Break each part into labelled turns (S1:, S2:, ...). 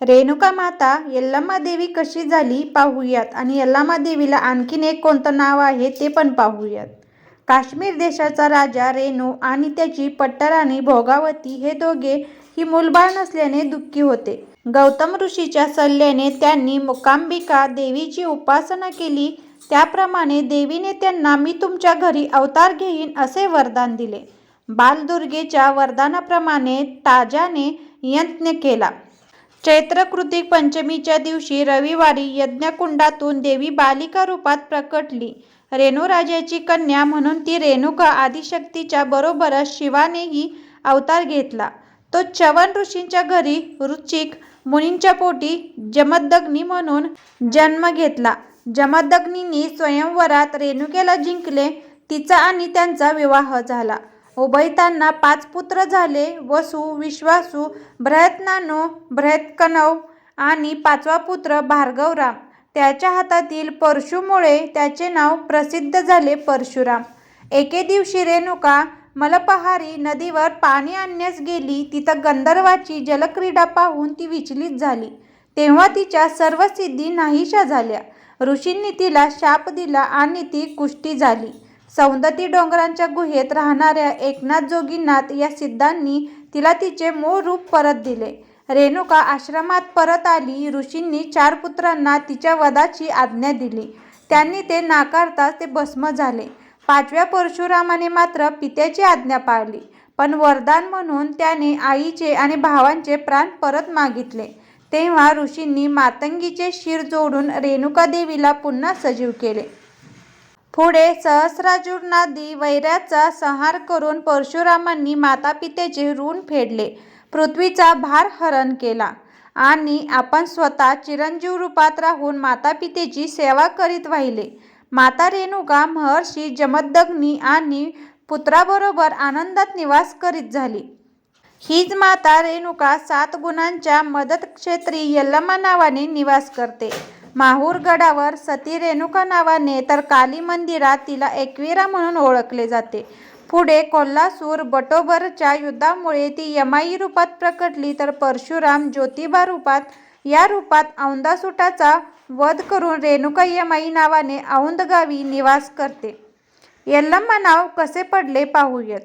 S1: रेणुका माता यल्लम्मा देवी कशी झाली पाहूयात आणि यल्लामा देवीला आणखीन एक कोणतं नाव आहे ते पण पाहूयात. काश्मीर देशाचा राजा रेणू आणि त्याची पट्टराणी भोगावती हे दोघे ही मूलबाळ नसल्याने दुःखी होते. गौतम ऋषीच्या सल्ल्याने त्यांनी मुकांबिका देवीची उपासना केली. त्याप्रमाणे देवीने त्यांना मी तुमच्या घरी अवतार घेईन असे वरदान दिले. बालदुर्गेच्या वरदानाप्रमाणे ताजाने यज्ञ केला. चैत्र कृतिक पंचमीच्या दिवशी रविवारी यज्ञकुंडातून देवी बालिका रूपात प्रकटली. रेणूराजाची कन्या म्हणून ती रेणुका आदिशक्तीच्या बरोबरच शिवानेही अवतार घेतला. तो चवन ऋषींच्या घरी रुचिक मुनींच्या पोटी जमदग्नी म्हणून जन्म घेतला. जमदग्नींनी स्वयंवरात रेणुकेला जिंकले तिचा आणि त्यांचा विवाह झाला. उभयतांना पाच पुत्र झाले. वसु विश्वासू बृहत्नानो बृहत्कनव आणि पाचवा पुत्र भार्गवराम त्याच्या हातातील परशुमुळे त्याचे नाव प्रसिद्ध झाले परशुराम. एके दिवशी रेणुका मलपहारी नदीवर पाणी आणण्यास गेली. तिथं गंधर्वाची जलक्रीडा पाहून ती विचलित झाली. तेव्हा तिच्या सर्व सिद्धी नाहीशा झाल्या. ऋषींनी तिला शाप दिला आणि ती कुष्टी झाली. सौंदती डोंगरांच्या गुहेत राहणाऱ्या एकनाथ जोगीनाथ या सिद्धांनी तिला तिचे मूळ रूप परत दिले. रेणुका आश्रमात परत आली ऋषींनी चार पुत्रांना तिच्या वधाची आज्ञा दिली. त्यांनी ते नाकारताच ते भस्म झाले. पाचव्या परशुरामाने मात्र पित्याची आज्ञा पाळली. पण वरदान म्हणून त्याने आईचे आणि भावांचे प्राण परत मागितले. तेव्हा ऋषींनी मातंगीचे शिर जोडून रेणुका देवीला पुन्हा सजीव केले. पुढे सहस्राजूर्नादी नदी वैऱ्याचा संहार करून परशुरामांनी मातापित्याचे ऋण फेडले. पृथ्वीचा भार हरण केला. आणि आपण स्वतः चिरंजीव रूपात राहून मातापितेची सेवा करीत वाहिले माता रेणुका महर्षी जमदग्नी आणि पुत्राबरोबर आनंदात निवास करीत झाली. हीच माता रेणुका सात गुणांच्या मदत क्षेत्री यल्लमा नावाने निवास करते. माहूर गडावर सती रेणुका नावाने तर काली मंदिरात तिला एकवीरा म्हणून ओळखले जाते. पुढे कोल्हासूर बटोबरच्या युद्धामुळे ती यमाई रूपात प्रकटली तर परशुराम ज्योतिबा रूपात या रूपात औंदासुटाचा वध करून रेणुका यमाई नावाने औंद गावी निवास करते. यल्लम्मा नाव कसे पडले पाहूयात.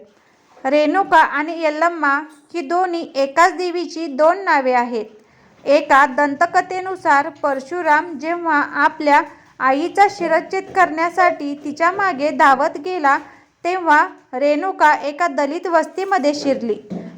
S1: रेणुका आणि यल्लम्मा ही दोन्ही एकाच देवीची दोन नावे आहेत. एका दंतकथेनुसार परशुराम जेव्हा आपल्या आईचा शिरच्छेद करण्यासाठी तिच्यामागे धावत गेला तेव्हा रेणुका एका दलित वस्तीमध्ये शिरली.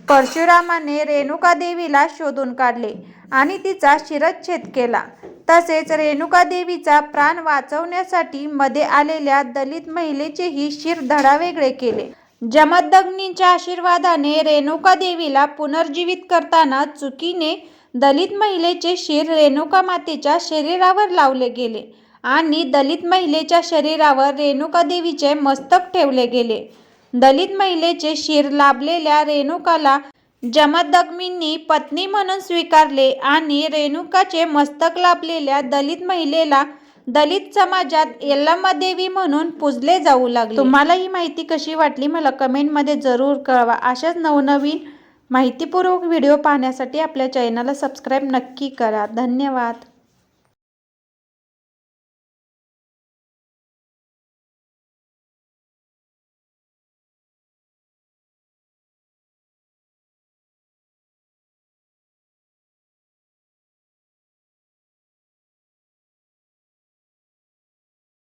S1: परशुरामाने रेणुका देवीला शोधून काढले आणि तिचा शिरच्छेद केला. तसेच रेणुका देवीचा प्राण वाचवण्यासाठी मध्ये आलेल्या दलित महिलेचेही शिर धडावेगळे केले. जमदग्नींच्या आशीर्वादाने रेणुका देवीला पुनर्जीवित करताना चुकीने दलित महिलेचे शिर रेणुका मातेच्या शरीरावर लावले गेले आणि दलित महिलेच्या शरीरावर रेणुका देवीचे मस्तक ठेवले गेले. दलित महिलेचे शिर लाभलेल्या रेणुकाला जमदग्मींनी पत्नी म्हणून स्वीकारले आणि रेणुकाचे मस्तक लाभलेल्या दलित महिलेला दलित समाजात यल्लम्मा देवी म्हणून पूजले जाऊ लागले. तुम्हाला ही माहिती कशी वाटली? मला कमेंटमध्ये जरूर कळवा. अशाच नवनवीन माहितीपूर्वक व्हिडिओ पाहण्यासाठी आपल्या चॅनलला सबस्क्राईब नक्की करा. धन्यवाद.